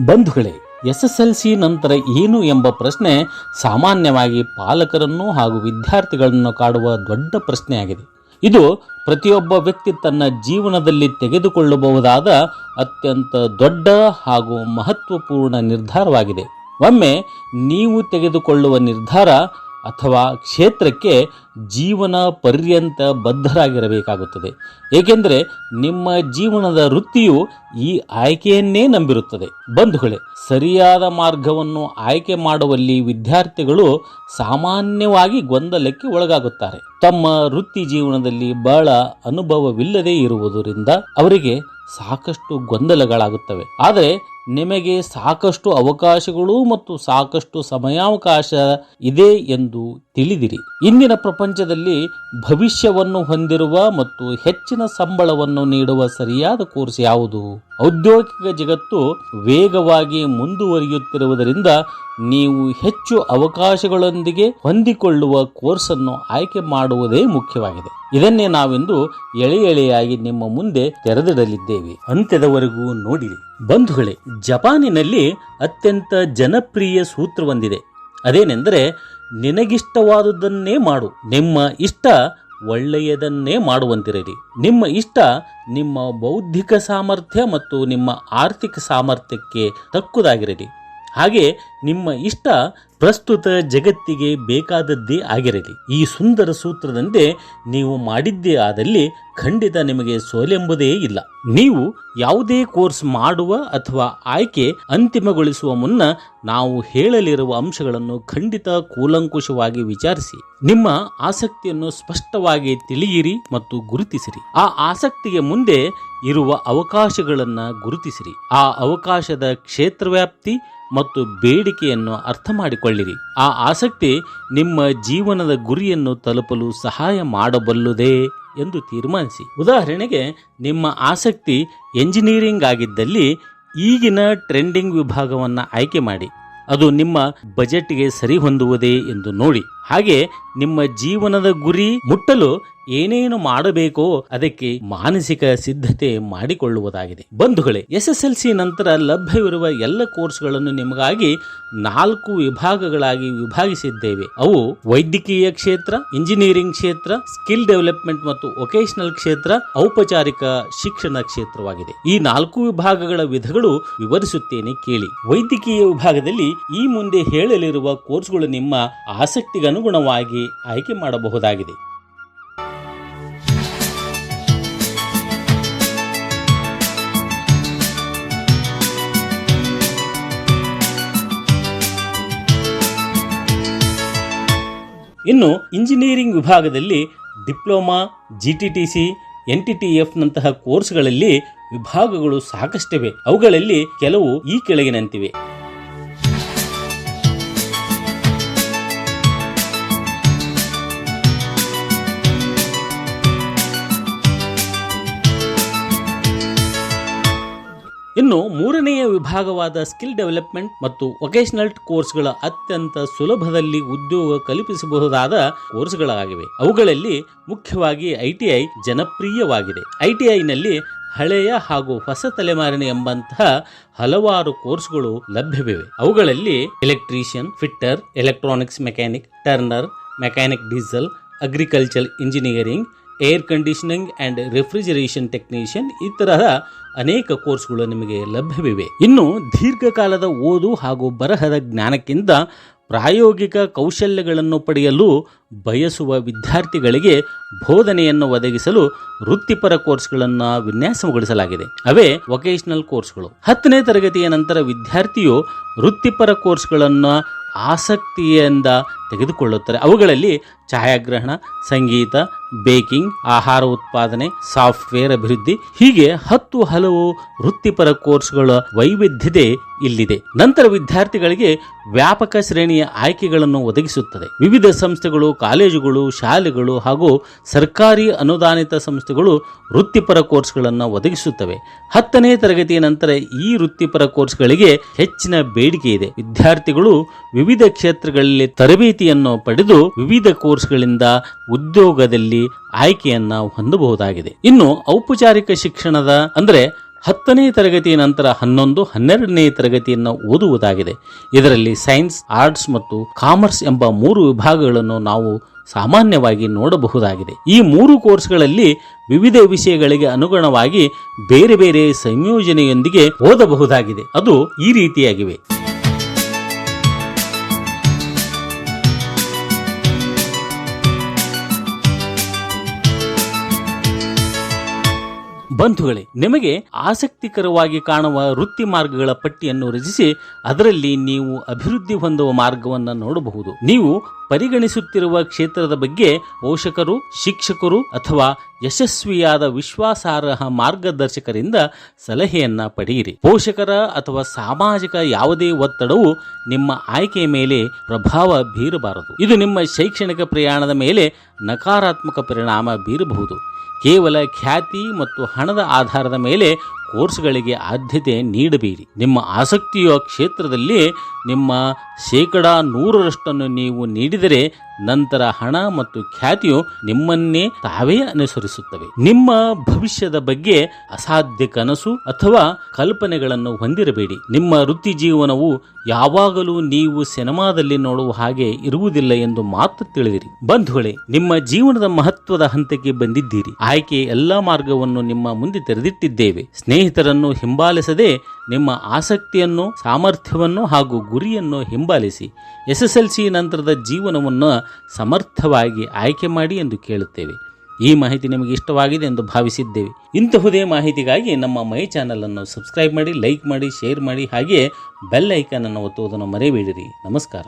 ಬಂಧುಗಳೇ, ಎಸ್ಎಸ್ಎಲ್ಸಿ ನಂತರ ಏನು ಎಂಬ ಪ್ರಶ್ನೆ ಸಾಮಾನ್ಯವಾಗಿ ಪಾಲಕರನ್ನು ಹಾಗೂ ವಿದ್ಯಾರ್ಥಿಗಳನ್ನು ಕಾಡುವ ದೊಡ್ಡ ಪ್ರಶ್ನೆಯಾಗಿದೆ. ಇದು ಪ್ರತಿಯೊಬ್ಬ ವ್ಯಕ್ತಿ ತನ್ನ ಜೀವನದಲ್ಲಿ ತೆಗೆದುಕೊಳ್ಳಬಹುದಾದ ಅತ್ಯಂತ ದೊಡ್ಡ ಹಾಗೂ ಮಹತ್ವಪೂರ್ಣ ನಿರ್ಧಾರವಾಗಿದೆ. ಒಮ್ಮೆ ನೀವು ತೆಗೆದುಕೊಳ್ಳುವ ನಿರ್ಧಾರ ಅಥವಾ ಕ್ಷೇತ್ರಕ್ಕೆ ಜೀವನ ಪರ್ಯಂತ ಬದ್ಧರಾಗಿರಬೇಕಾಗುತ್ತದೆ. ಏಕೆಂದರೆ ನಿಮ್ಮ ಜೀವನದ ವೃತ್ತಿಯು ಈ ಆಯ್ಕೆಯನ್ನೇ ನಂಬಿರುತ್ತದೆ. ಬಂಧುಗಳೇ, ಸರಿಯಾದ ಮಾರ್ಗವನ್ನು ಆಯ್ಕೆ ಮಾಡುವಲ್ಲಿ ವಿದ್ಯಾರ್ಥಿಗಳು ಸಾಮಾನ್ಯವಾಗಿ ಗೊಂದಲಕ್ಕೆ ಒಳಗಾಗುತ್ತಾರೆ. ತಮ್ಮ ವೃತ್ತಿ ಜೀವನದಲ್ಲಿ ಬಹಳ ಅನುಭವವಿಲ್ಲದೆ ಇರುವುದರಿಂದ ಅವರಿಗೆ ಸಾಕಷ್ಟು ಗೊಂದಲಗಳಾಗುತ್ತವೆ. ಆದರೆ ನಿಮಗೆ ಸಾಕಷ್ಟು ಅವಕಾಶಗಳು ಮತ್ತು ಸಾಕಷ್ಟು ಸಮಯಾವಕಾಶ ಇದೆ ಎಂದು ತಿಳಿದಿರಿ. ಇಂದಿನ ಪ್ರಪಂಚದಲ್ಲಿ ಭವಿಷ್ಯವನ್ನು ಹೊಂದಿರುವ ಮತ್ತು ಹೆಚ್ಚಿನ ಸಂಬಳವನ್ನು ನೀಡುವ ಸರಿಯಾದ ಕೋರ್ಸ್ ಯಾವುದು? ಔದ್ಯೋಗಿಕ ಜಗತ್ತು ವೇಗವಾಗಿ ಮುಂದುವರಿಯುತ್ತಿರುವುದರಿಂದ ನೀವು ಹೆಚ್ಚು ಅವಕಾಶಗಳೊಂದಿಗೆ ಹೊಂದಿಕೊಳ್ಳುವ ಕೋರ್ಸನ್ನು ಆಯ್ಕೆ ಮಾಡುವುದೇ ಮುಖ್ಯವಾಗಿದೆ. ಇದನ್ನೇ ನಾವೆಂದು ಎಳೆ ಎಳೆಯಾಗಿ ನಿಮ್ಮ ಮುಂದೆ ತೆರೆದಿಡಲಿದ್ದೇವೆ. ಅಂತ್ಯದವರೆಗೂ ನೋಡಿರಿ. ಬಂಧುಗಳೇ, ಜಪಾನಿನಲ್ಲಿ ಅತ್ಯಂತ ಜನಪ್ರಿಯ ಸೂತ್ರವೊಂದಿದೆ. ಅದೇನೆಂದರೆ ನಿನಗಿಷ್ಟವಾದುದನ್ನೇ ಮಾಡು. ನಿಮ್ಮ ಇಷ್ಟ ಒಳ್ಳೆಯದನ್ನೇ ಮಾಡುವಂತಿರಲಿ. ನಿಮ್ಮ ಇಷ್ಟ ನಿಮ್ಮ ಬೌದ್ಧಿಕ ಸಾಮರ್ಥ್ಯ ಮತ್ತು ನಿಮ್ಮ ಆರ್ಥಿಕ ಸಾಮರ್ಥ್ಯಕ್ಕೆ ತಕ್ಕುದಾಗಿರಲಿ. ಹಾಗೆ ನಿಮ್ಮ ಇಷ್ಟ ಪ್ರಸ್ತುತ ಜಗತ್ತಿಗೆ ಬೇಕಾದದ್ದೇ ಆಗಿರಲಿ. ಈ ಸುಂದರ ಸೂತ್ರದಂತೆ ನೀವು ಮಾಡಿದ್ದೇ ಆದಲ್ಲಿ ಖಂಡಿತ ನಿಮಗೆ ಸೋಲೆಂಬುದೇ ಇಲ್ಲ. ನೀವು ಯಾವುದೇ ಕೋರ್ಸ್ ಮಾಡುವ ಅಥವಾ ಆಯ್ಕೆ ಅಂತಿಮಗೊಳಿಸುವ ಮುನ್ನ ನಾವು ಹೇಳಲಿರುವ ಅಂಶಗಳನ್ನು ಖಂಡಿತ ಕೂಲಂಕುಷವಾಗಿ ವಿಚಾರಿಸಿ. ನಿಮ್ಮ ಆಸಕ್ತಿಯನ್ನು ಸ್ಪಷ್ಟವಾಗಿ ತಿಳಿಯಿರಿ ಮತ್ತು ಗುರುತಿಸಿರಿ. ಆ ಆಸಕ್ತಿಗೆ ಮುಂದೆ ಇರುವ ಅವಕಾಶಗಳನ್ನು ಗುರುತಿಸಿರಿ. ಆ ಅವಕಾಶದ ಕ್ಷೇತ್ರವ್ಯಾಪ್ತಿ ಮತ್ತು ಬೇಡಿಕೆಯನ್ನು ಅರ್ಥ ಮಾಡಿಕೊಳ್ಳಿರಿ ಆ ಆಸಕ್ತಿ ನಿಮ್ಮ ಜೀವನದ ಗುರಿಯನ್ನು ತಲುಪಲು ಸಹಾಯ ಮಾಡಬಲ್ಲುದೇ ಎಂದು ತೀರ್ಮಾನಿಸಿ. ಉದಾಹರಣೆಗೆ, ನಿಮ್ಮ ಆಸಕ್ತಿ ಎಂಜಿನಿಯರಿಂಗ್ ಆಗಿದ್ದಲ್ಲಿ ಈಗಿನ ಟ್ರೆಂಡಿಂಗ್ ವಿಭಾಗವನ್ನು ಆಯ್ಕೆ ಮಾಡಿ. ಅದು ನಿಮ್ಮ ಬಜೆಟ್ಗೆ ಸರಿ ಹೊಂದುವುದೇ ಎಂದು ನೋಡಿ. ಹಾಗೆ ನಿಮ್ಮ ಜೀವನದ ಗುರಿ ಮುಟ್ಟಲು ಏನೇನು ಮಾಡಬೇಕೋ ಅದಕ್ಕೆ ಮಾನಸಿಕ ಸಿದ್ಧತೆ ಮಾಡಿಕೊಳ್ಳುವುದಾಗಿದೆ. ಬಂಧುಗಳೇ ಎಸ್ ಎಸ್ ಎಲ್ ಸಿ ನಂತರ ಲಭ್ಯವಿರುವ ಎಲ್ಲ ಕೋರ್ಸ್ಗಳನ್ನು ನಿಮಗಾಗಿ ನಾಲ್ಕು ವಿಭಾಗಗಳಾಗಿ ವಿಭಾಗಿಸಿದ್ದೇವೆ. ಅವು ವೈದ್ಯಕೀಯ ಕ್ಷೇತ್ರ, ಇಂಜಿನಿಯರಿಂಗ್ ಕ್ಷೇತ್ರ, ಸ್ಕಿಲ್ ಡೆವಲಪ್ಮೆಂಟ್ ಮತ್ತು ವೊಕೇಶನಲ್ ಕ್ಷೇತ್ರ, ಔಪಚಾರಿಕ ಶಿಕ್ಷಣ ಕ್ಷೇತ್ರವಾಗಿದೆ. ಈ ನಾಲ್ಕು ವಿಭಾಗಗಳ ವಿಧಗಳು ವಿವರಿಸುತ್ತೇನೆ ಕೇಳಿ. ವೈದ್ಯಕೀಯ ವಿಭಾಗದಲ್ಲಿ ಈ ಮುಂದೆ ಹೇಳಲಿರುವ ಕೋರ್ಸ್ಗಳು ನಿಮ್ಮ ಆಸಕ್ತಿಗನುಗುಣವಾಗಿ ಆಯ್ಕೆ ಮಾಡಬಹುದಾಗಿದೆ. ಇನ್ನು ಇಂಜಿನಿಯರಿಂಗ್ ವಿಭಾಗದಲ್ಲಿ diploma, G T T C, N T T F ನಂತಹ ಕೋರ್ಸ್ಗಳಲ್ಲಿ ವಿಭಾಗಗಳು ಸಾಕಷ್ಟಿವೆ. ಅವುಗಳಲ್ಲಿ ಕೆಲವು ಈ ಕೆಳಗಿನಂತಿವೆ. ಇನ್ನು ಮೂರನೆಯ ವಿಭಾಗವಾದ ಸ್ಕಿಲ್ ಡೆವಲಪ್ಮೆಂಟ್ ಮತ್ತು ವೊಕೇಶನಲ್ ಕೋರ್ಸ್ಗಳ ಅತ್ಯಂತ ಸುಲಭದಲ್ಲಿ ಉದ್ಯೋಗ ಕಲ್ಪಿಸಬಹುದಾದ ಕೋರ್ಸ್ಗಳಾಗಿವೆ. ಅವುಗಳಲ್ಲಿ ಮುಖ್ಯವಾಗಿ ಐಟಿಐ ಜನಪ್ರಿಯವಾಗಿದೆ. ಐಟಿಐನಲ್ಲಿ ಹಳೆಯ ಹಾಗೂ ಹೊಸ ತಲೆಮಾರಿನ ಎಂಬಂತಹ ಹಲವಾರು ಕೋರ್ಸ್ಗಳು ಲಭ್ಯವಿವೆ. ಅವುಗಳಲ್ಲಿ electrician, fitter, electronics mechanic, turner, mechanic diesel, agriculture engineering air conditioning and refrigeration technician ಈ ತರಹ ಅನೇಕ ಕೋರ್ಸ್ಗಳು ನಿಮಗೆ ಲಭ್ಯವಿವೆ. ಇನ್ನು ದೀರ್ಘಕಾಲದ ಓದು ಹಾಗೂ ಬರಹದ ಜ್ಞಾನಕ್ಕಿಂತ ಪ್ರಾಯೋಗಿಕ ಕೌಶಲ್ಯಗಳನ್ನು ಪಡೆಯಲು ಬಯಸುವ ವಿದ್ಯಾರ್ಥಿಗಳಿಗೆ ಬೋಧನೆಯನ್ನು ಒದಗಿಸಲು ವೃತ್ತಿಪರ ಕೋರ್ಸ್ಗಳನ್ನು ವಿನ್ಯಾಸಗೊಳಿಸಲಾಗಿದೆ. ಅವೇ ವೊಕೇಶನಲ್ ಕೋರ್ಸ್ಗಳು ಹತ್ತನೇ ತರಗತಿಯ ನಂತರ ವಿದ್ಯಾರ್ಥಿಯು ವೃತ್ತಿಪರ ಕೋರ್ಸ್ಗಳನ್ನು ಆಸಕ್ತಿಯಿಂದ ತೆಗೆದುಕೊಳ್ಳುತ್ತಾರೆ. ಅವುಗಳಲ್ಲಿ ಛಾಯಾಗ್ರಹಣ, ಸಂಗೀತ ಬೇಕಿಂಗ್, ಆಹಾರ ಉತ್ಪಾದನೆ, ಸಾಫ್ಟ್ವೇರ್ ಅಭಿವೃದ್ಧಿ, ಹೀಗೆ ಹತ್ತು ಹಲವು ವೃತ್ತಿಪರ ಕೋರ್ಸ್ಗಳ ವೈವಿಧ್ಯತೆ ಇಲ್ಲಿದೆ. ನಂತರ ವಿದ್ಯಾರ್ಥಿಗಳಿಗೆ ವ್ಯಾಪಕ ಶ್ರೇಣಿಯ ಆಯ್ಕೆಗಳನ್ನು ಒದಗಿಸುತ್ತದೆ. ವಿವಿಧ ಸಂಸ್ಥೆಗಳು, ಕಾಲೇಜುಗಳು, ಶಾಲೆಗಳು ಹಾಗೂ ಸರ್ಕಾರಿ ಅನುದಾನಿತ ಸಂಸ್ಥೆಗಳು ವೃತ್ತಿಪರ ಕೋರ್ಸ್ಗಳನ್ನು ಒದಗಿಸುತ್ತವೆ. ಹತ್ತನೇ ತರಗತಿಯ ನಂತರ ಈ ವೃತ್ತಿಪರ ಕೋರ್ಸ್ಗಳಿಗೆ ಹೆಚ್ಚಿನ ಬೇಡಿಕೆ ಇದೆ. ವಿದ್ಯಾರ್ಥಿಗಳು ವಿವಿಧ ಕ್ಷೇತ್ರಗಳಲ್ಲಿ ತರಬೇತಿಯನ್ನು ಪಡೆದು ವಿವಿಧ ಕೋರ್ಸ್ಗಳಿಂದ ಉದ್ಯೋಗದಲ್ಲಿ ಆಯ್ಕೆಯನ್ನ ಹೊಂದಬಹುದಾಗಿದೆ. ಇನ್ನು ಔಪಚಾರಿಕ ಶಿಕ್ಷಣದ ಅಂದ್ರೆ ಹತ್ತನೇ ತರಗತಿಯ ನಂತರ ಹನ್ನೊಂದು, ಹನ್ನೆರಡನೇ ತರಗತಿಯನ್ನು ಓದುವುದಾಗಿದೆ. ಇದರಲ್ಲಿ ಸೈನ್ಸ್, ಆರ್ಟ್ಸ್ ಮತ್ತು ಕಾಮರ್ಸ್ ಎಂಬ ಮೂರು ವಿಭಾಗಗಳನ್ನು ನಾವು ಸಾಮಾನ್ಯವಾಗಿ ನೋಡಬಹುದಾಗಿದೆ. ಈ ಮೂರು ಕೋರ್ಸ್ಗಳಲ್ಲಿ ವಿವಿಧ ವಿಷಯಗಳಿಗೆ ಅನುಗುಣವಾಗಿ ಬೇರೆ ಬೇರೆ ಸಂಯೋಜನೆಯೊಂದಿಗೆ ಓದಬಹುದಾಗಿದೆ. ಅದು ಈ ರೀತಿಯಾಗಿವೆ. ಬಂಧುಗಳೇ, ನಿಮಗೆ ಆಸಕ್ತಿಕರವಾಗಿ ಕಾಣುವ ವೃತ್ತಿ ಮಾರ್ಗಗಳ ಪಟ್ಟಿಯನ್ನು ರಚಿಸಿ, ಅದರಲ್ಲಿ ನೀವು ಅಭಿವೃದ್ಧಿ ಹೊಂದುವ ಮಾರ್ಗವನ್ನು ನೋಡಬಹುದು. ನೀವು ಪರಿಗಣಿಸುತ್ತಿರುವ ಕ್ಷೇತ್ರದ ಬಗ್ಗೆ ಪೋಷಕರು, ಶಿಕ್ಷಕರು ಅಥವಾ ಯಶಸ್ವಿಯಾದ ವಿಶ್ವಾಸಾರ್ಹ ಮಾರ್ಗದರ್ಶಕರಿಂದ ಸಲಹೆಯನ್ನ ಪಡೆಯಿರಿ. ಪೋಷಕರ ಅಥವಾ ಸಾಮಾಜಿಕ ಯಾವುದೇ ಒತ್ತಡವು ನಿಮ್ಮ ಆಯ್ಕೆಯ ಮೇಲೆ ಪ್ರಭಾವ ಬೀರಬಾರದು. ಇದು ನಿಮ್ಮ ಶೈಕ್ಷಣಿಕ ಪ್ರಯಾಣದ ಮೇಲೆ ನಕಾರಾತ್ಮಕ ಪರಿಣಾಮ ಬೀರಬಹುದು. ಕೇವಲ ಖ್ಯಾತಿ ಮತ್ತು ಹಣದ ಆಧಾರದ ಮೇಲೆ ಕೋರ್ಸ್ಗಳಿಗೆ ಆದ್ಯತೆ ನೀಡಬೇಡಿ. ನಿಮ್ಮ ಆಸಕ್ತಿಯ ಕ್ಷೇತ್ರದಲ್ಲಿ ನಿಮ್ಮ ಶೇಕಡಾ ನೂರರಷ್ಟನ್ನು ನೀವು ನೀಡಿದರೆ ನಂತರ ಹಣ ಮತ್ತು ಖ್ಯಾತಿಯು ನಿಮ್ಮನ್ನೇ ತಾವೇ ಅನುಸರಿಸುತ್ತವೆ. ನಿಮ್ಮ ಭವಿಷ್ಯದ ಬಗ್ಗೆ ಅಸಾಧ್ಯ ಕನಸು ಅಥವಾ ಕಲ್ಪನೆಗಳನ್ನು ಹೊಂದಿರಬೇಡಿ. ನಿಮ್ಮ ವೃತ್ತಿ ಜೀವನವು ಯಾವಾಗಲೂ ನೀವು ಸಿನಿಮಾದಲ್ಲಿ ನೋಡುವ ಹಾಗೆ ಇರುವುದಿಲ್ಲ ಎಂದು ಮಾತ್ರ ತಿಳಿದಿರಿ. ಬಂಧುಗಳೇ, ನಿಮ್ಮ ಜೀವನದ ಮಹತ್ವದ ಹಂತಕ್ಕೆ ಬಂದಿದ್ದೀರಿ. ಆಯ್ಕೆ ಎಲ್ಲಾ ಮಾರ್ಗವನ್ನು ನಿಮ್ಮ ಮುಂದೆ ತೆರೆದಿಟ್ಟಿದ್ದೇವೆ. ಸ್ನೇಹಿತರನ್ನು ಹಿಂಬಾಲಿಸದೆ ನಿಮ್ಮ ಆಸಕ್ತಿಯನ್ನು, ಸಾಮರ್ಥ್ಯವನ್ನು ಹಾಗೂ ಗುರಿಯನ್ನು ಹಿಂಬಾಲಿಸಿ. ಎಸ್ ಎಸ್ ಎಲ್ ಸಿ ನಂತರದ ಜೀವನವನ್ನು ಸಮರ್ಥವಾಗಿ ಆಯ್ಕೆ ಮಾಡಿ ಎಂದು ಕೇಳುತ್ತೇವೆ. ಈ ಮಾಹಿತಿ ನಿಮಗೆ ಇಷ್ಟವಾಗಿದೆ ಎಂದು ಭಾವಿಸಿದ್ದೇವೆ. ಇಂತಹುದೇ ಮಾಹಿತಿಗಾಗಿ ನಮ್ಮ ಮೈ ಚಾನಲನ್ನು ಸಬ್ಸ್ಕ್ರೈಬ್ ಮಾಡಿ, ಲೈಕ್ ಮಾಡಿ, ಶೇರ್ ಮಾಡಿ ಹಾಗೆ ಬೆಲ್ ಐಕನ್ ಅನ್ನು ಒತ್ತುವುದನ್ನು ಮರೆಯಬೇಡಿರಿ. ನಮಸ್ಕಾರ.